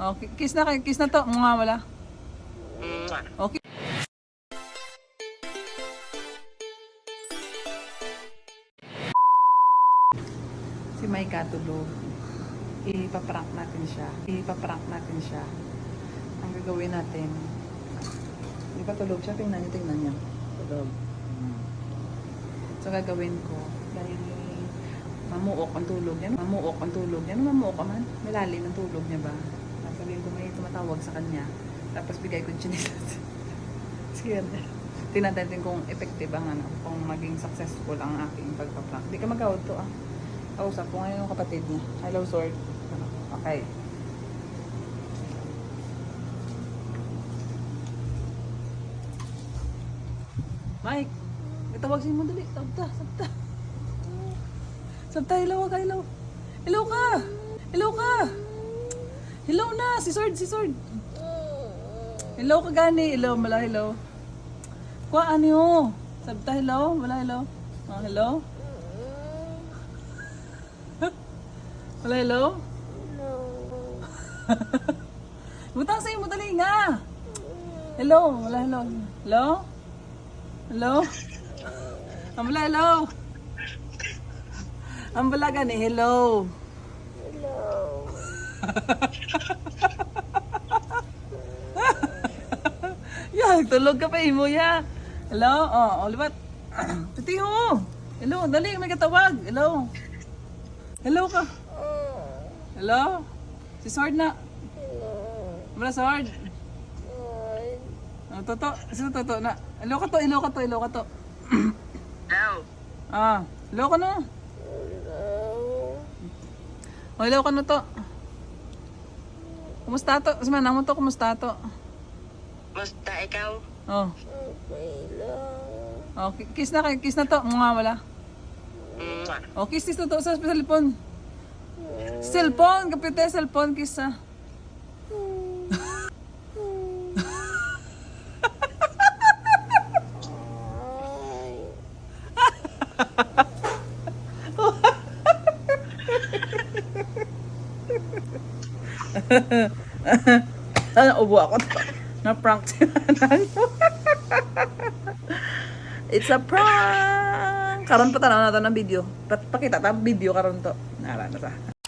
Okay, kiss na kiss na to. Mga wala. Okay. Si Maika tulog. Ipaprank natin siya. Ipaprank natin siya. Ang gagawin natin. Di ba tulog siya? Tingnan niyo, tingnan niyo. Tulog. Hmm. So gagawin ko, dahil mamuok ang tulog niya. Mamuok ang tulog niya. Ano mamuok ka man? Malalim ang tulog niya ba? Tumatawag sa kanya. Tapos bigay ko chinelas. Sige, tingnan natin kung effective ang ano, kung maging successful ang aking pagpaprank. Di ka magawad to ah. Kausap ko ngayon yung kapatid niya. Hello, Sword. Okay. Mike, itawag mo dali. Sabta, sabta. Sabta, hello ka, hello. Hello ka! Hello ka! Hello na! Si Sword, si Sword. Hello ka gani. Hello, mala, hello. Kwa, ano yun? Sabta, hello? Mala, hello? Oh, hello? Wala, hello? Butang sa'yo mo, dali nga! Hello? Wala, hello? Hello? Hello? Ang wala, hello? Ang wala gani, hello? Ya, tulog ka pa imo ya. Hello? Oh, oh libat. Piti ho. Hello, dali may katawag. Hello. Hello ka. Hello? Si Sword na. Wala Sword. Oh, toto. Sino toto na? Hello ka to, hello ka to, hello ka to. Hello. Ah, hello ka no? Oh, hello ka no to. Kumusta to? Sama na mo to, kumusta to? Basta ikaw. Oh. Oh, ki- kiss na kay kiss na to. Mga wala. Oh, kiss kiss na to sa cellphone. Cellphone, kapite cellphone kiss ah. Ano, ubo ako. Na-prank si nanay mo. It's a prank! Karon pa tanaw na to ng video. Pakita ta video karon to. Nara na ta.